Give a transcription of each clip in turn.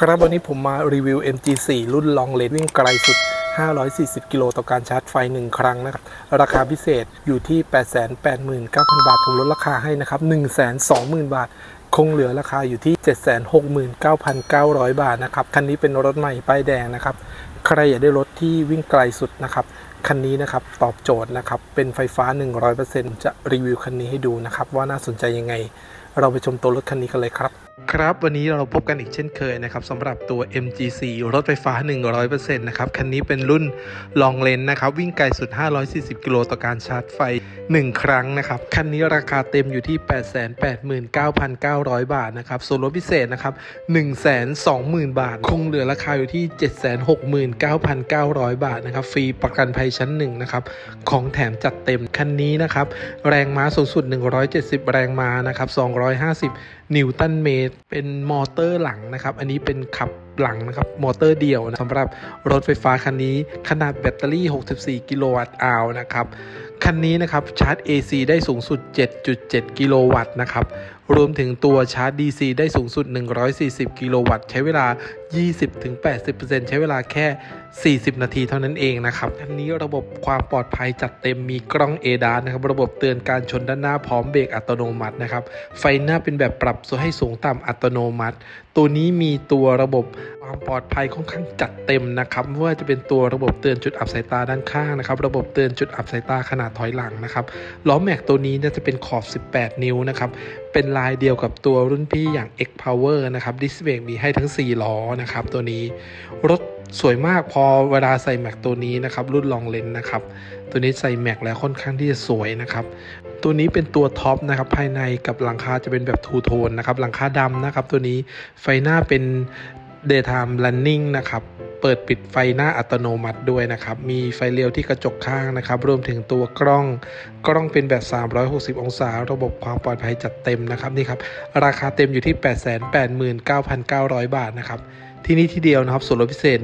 ครับวันนี้ผมมารีวิว MG4 รุ่นลองเลนวิ่งไกลสุด 540 กิโลต่อการชาร์จไฟ 1 ครั้งนะครับ ราคาพิเศษอยู่ที่ 889,000 บาท ผมลดราคาให้นะครับ 120,000 บาท คงเหลือราคาอยู่ที่ 769,900 บาทนะครับ คันนี้เป็นรถใหม่ป้ายแดงนะครับ ใครอยากได้รถที่วิ่งไกลสุดนะครับ คันนี้นะครับตอบโจทย์นะครับ เป็นไฟฟ้า 100%จะรีวิวคันนี้ให้ดูนะครับว่าน่าสนใจยังไง เราไปชมตัวรถคันนี้กันเลยครับ ครับวันนี้เราพบกันอีกเช่นเคยนะครับสำหรับตัว MG4 รถไฟฟ้า 100%นะครับคันนี้เป็นรุ่นลองเลนนะครับ วิ่งไกลสุด 540 กิโลต่อการชาร์จไฟ 1 ครั้งนะครับ คันนี้ราคาเต็มอยู่ที่ 889,900 บาทนะครับส่วนลดพิเศษนะครับ 120,000 บาท คงเหลือราคาอยู่ที่ 769,900 บาทนะครับฟรีประกันภัยชั้น1นะครับของแถมจัดเต็มคันนี้นะครับแรงม้าสูงสุด 170 แรงม้านะครับ200 250 นิวตันเมตร เป็นมอเตอร์หลังนะครับ อันนี้เป็นขับหลังนะครับ มอเตอร์เดียวนะสำหรับรถไฟฟ้าคันนี้ ขนาดแบตเตอรี่ 64 กิโลวัตต์อาวนะครับคันนี้นะครับชาร์จ AC ได้สูงสุด 7.7 กิโลวัตต์นะครับ รวมถึงตัวชาร์จ DC ได้สูงสุด 140 กิโลวัตต์ ใช้เวลา 20-80%ใช้เวลาแค่ 40 นาทีเท่านั้นเองนะครับ คันนี้ระบบความปลอดภัยจัดเต็มมีกล้อง a d a s นะครับ ระบบเตือนการชนด้านหน้าพร้อมเบรกอัตโนมัตินะครับ ไฟหน้าเป็นแบบปรับให้สูงต่ำอัตโนมัติ ตัวนี้มีตัวระบบความปลอดภัยค่อนข้างจัดเต็มนะครับไม่ว่าจะเป็นตัวระบบเตือนจุดอับสายตาด้านข้างนะครับ ระบบเตือนจุดอับสายตาขนาดถอยหลังนะครับล้อแม็กตัวนี้จะเป็นขอบ 18 นิ้วนะครับเป็นลายเดียวกับตัวรุ่นพี่อย่าง X Power นะครับดิสเบรกมีให้ทั้ง 4 ล้อนะครับตัวนี้รถสวยมากพอเวลาใส่แม็กตัวนี้นะครับรุ่นลองเลนนะครับตัวนี้ใส่แม็กแล้วค่อนข้างที่จะสวยนะครับตัวนี้เป็นตัวท็อปนะครับภายในกับหลังคาจะเป็นแบบทูโทนนะครับหลังคาดำนะครับตัวนี้ไฟหน้าเป็น daytime running นะครับ เปิดปิดไฟหน้าอัตโนมัติด้วยนะครับ มีไฟเลี้ยวที่กระจกข้างนะครับ รวมถึงตัวกล้อง กล้องเป็นแบบ 360 องศา ระบบความปลอดภัยจัดเต็มนะครับนี่ครับ ราคาเต็มอยู่ที่ 889,900 บาทนะครับที่นี่ที่เดียวนะครับส่วนลดพิเศษ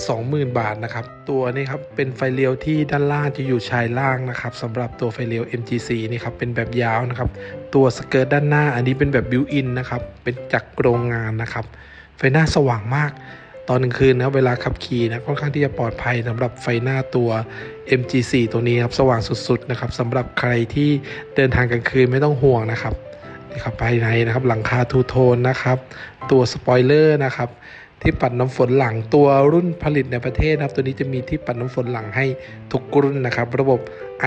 120,000 บาทนะครับตัวนี้ครับเป็นไฟเลี้ยวที่ด้านล่างจะอยู่ชายล่างนะครับสำหรับตัวไฟเลี้ยว MGC นี่ครับเป็นแบบยาวนะครับตัวสเกิร์ตด้านหน้าอันนี้เป็นแบบบิวอินนะครับเป็นจากโรงงานนะครับ ไฟหน้าสว่างมาก ตอนกลางคืนนะเวลาขับขี่นะค่อนข้างที่จะปลอดภัยสำหรับไฟหน้าตัว MG4 ตัวนี้ครับสว่างสุดๆนะครับสำหรับใครที่เดินทางกลางคืนไม่ต้องห่วงนะครับนี่ครับภายในนะครับหลังคาทูโทนนะครับ ตัวสปอยเลอร์นะครับที่ปัดน้ำฝนหลังตัวรุ่นผลิตในประเทศนะครับ ตัวนี้จะมีที่ปัดน้ำฝนหลังให้ทุกรุ่นนะครับ ระบบ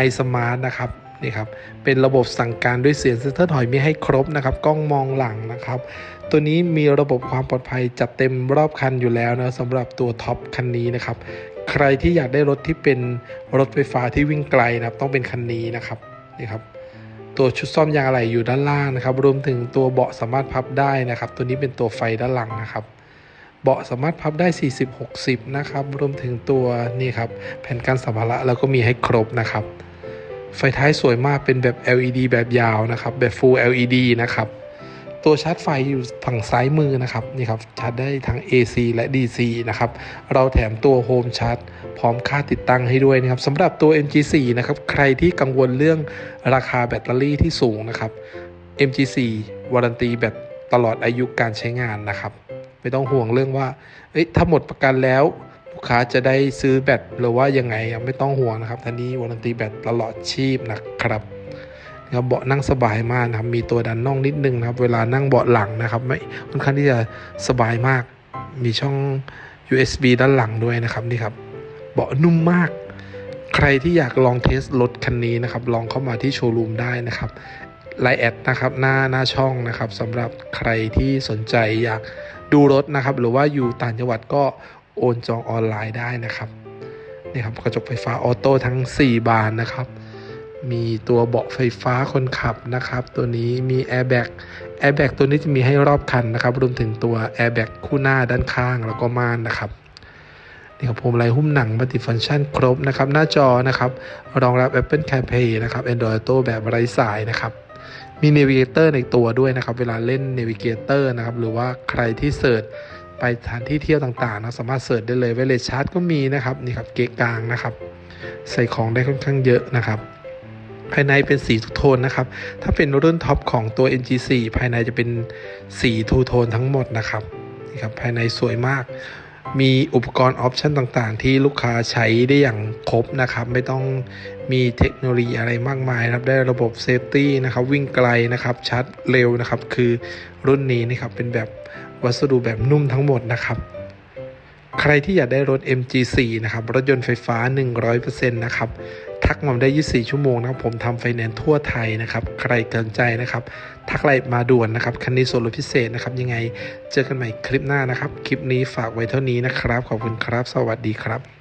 iSmart นะครับ นี่ครับเป็นระบบสั่งการด้วยเสียงเซ็นเตอร์ถอยมีให้ครบนะครับกล้องมองหลังนะครับ ตัวนี้มีระบบความปลอดภัยจัดเต็มรอบคันอยู่แล้วนะสำหรับตัวท็อปคันนี้นะครับใครที่อยากได้รถที่เป็นรถไฟฟ้าที่วิ่งไกลนะครับ ต้องเป็นคันนี้นะครับนี่ครับตัวชุดซ่อมยางอะไหล่อยู่ด้านล่างนะครับรวมถึงตัวเบาะสามารถพับได้นะครับ ตัวนี้เป็นตัวไฟด้านหลังนะครับเบาะสามารถพับได้ 40-60 นะครับ รวมถึงตัวนี่ครับ แผ่นกันสัมภาระแล้วก็มีให้ครบนะครับ ไฟท้ายสวยมากเป็นแบบ LED แบบยาวนะครับแบบ Full LED นะครับตัวชาร์จไฟอยู่ฝั่งซ้ายมือนะครับนี่ครับชาร์จได้ทั้ง AC และ DC นะครับเราแถมตัวโฮมชาร์จพร้อมค่าติดตั้งให้ด้วยนะครับสำหรับตัว MG4 นะครับใครที่กังวลเรื่องราคาแบตเตอรี่ที่สูงนะครับ MG4 วารันตีแบบตลอดอายุการใช้งานนะครับ ไม่ต้องห่วงเรื่องว่าเอ้ยถ้าหมดประกันแล้ว ค้าจะได้ซื้อแบตหรือว่ายังไงไม่ต้องห่วงนะครับท่านนี้วารันตีแบตตลอดชีพนะครับนะครับเบาะนั่งสบายมากนะครับมีตัวดันน่องนิดนึงนะครับ เวลานั่งเบาะหลังนะครับ ไม่ค่อนข้างที่จะสบายมาก มีช่อง USB ด้านหลังด้วยนะครับนี่ครับเบาะนุ่มมาก ใครที่อยากลองเทสรถคันนี้นะครับ ลองเข้ามาที่โชว์รูมได้นะครับไลน์แอดนะครับหน้าหน้าช่องนะครับสำหรับใครที่สนใจอยากดูรถนะครับ หรือว่าอยู่ต่างจังหวัดก็ โอนจองออนไลน์ได้นะครับนี่ครับกระจกไฟฟ้าออโต้ทั้ง 4 บานนะครับ มีตัวเบาะไฟฟ้าคนขับนะครับ ตัวนี้มีแอร์แบ็กแอร์แบ็กตัวนี้จะมีให้รอบคันนะครับ รวมถึงตัวแอร์แบ็กคู่หน้าด้านข้างแล้วก็ม่านนะครับนี่ครับผมไลหุ้มหนังมัลติฟังก์ชันครบนะครับ หน้าจอนะครับ รองรับ Apple CarPlay นะครับ Android Auto แบบไร้สายนะครับ มี Navigator ในตัวด้วยนะครับ เวลาเล่น Navigator นะครับ หรือว่าใครที่เสิร์ช ไปสถานที่เที่ยวต่างๆนะสามารถเสิร์ชได้เลยเวลชาร์จก็มีนะครับนี่ครับเกะกลางนะครับ ใส่ของได้ค่อนข้างเยอะนะครับ ภายในเป็นสีทูโทนนะครับ ถ้าเป็นรุ่นท็อปของตัว NG4 ภายในจะเป็นสีทูโทนทั้งหมดนะครับนี่ครับภายในสวยมากมีอุปกรณ์ออปชันต่างๆ ที่ลูกค้าใช้ได้อย่างครบนะครับ ไม่ต้องมีเทคโนโลยีอะไรมากมายนะครับได้ระบบเซฟตี้นะครับวิ่งไกลนะครับชาร์จเร็วนะครับ คือรุ่นนี้นะครับเป็นแบบ วัสดุแบบนุ่มทั้งหมดนะครับ ใครที่อยากได้รถ MG4 นะครับ รถยนต์ไฟฟ้า 100%นะครับ ทักมาได้ 24 ชั่วโมงนะครับ ผมทำไฟแนนซ์ทั่วไทยนะครับ ใครเกินใจนะครับ ทักไลน์มาด่วนนะครับ คันนี้ส่วนลดพิเศษนะครับ ยังไงเจอกันใหม่คลิปหน้านะครับ คลิปนี้ฝากไว้เท่านี้นะครับ ขอบคุณครับ สวัสดีครับ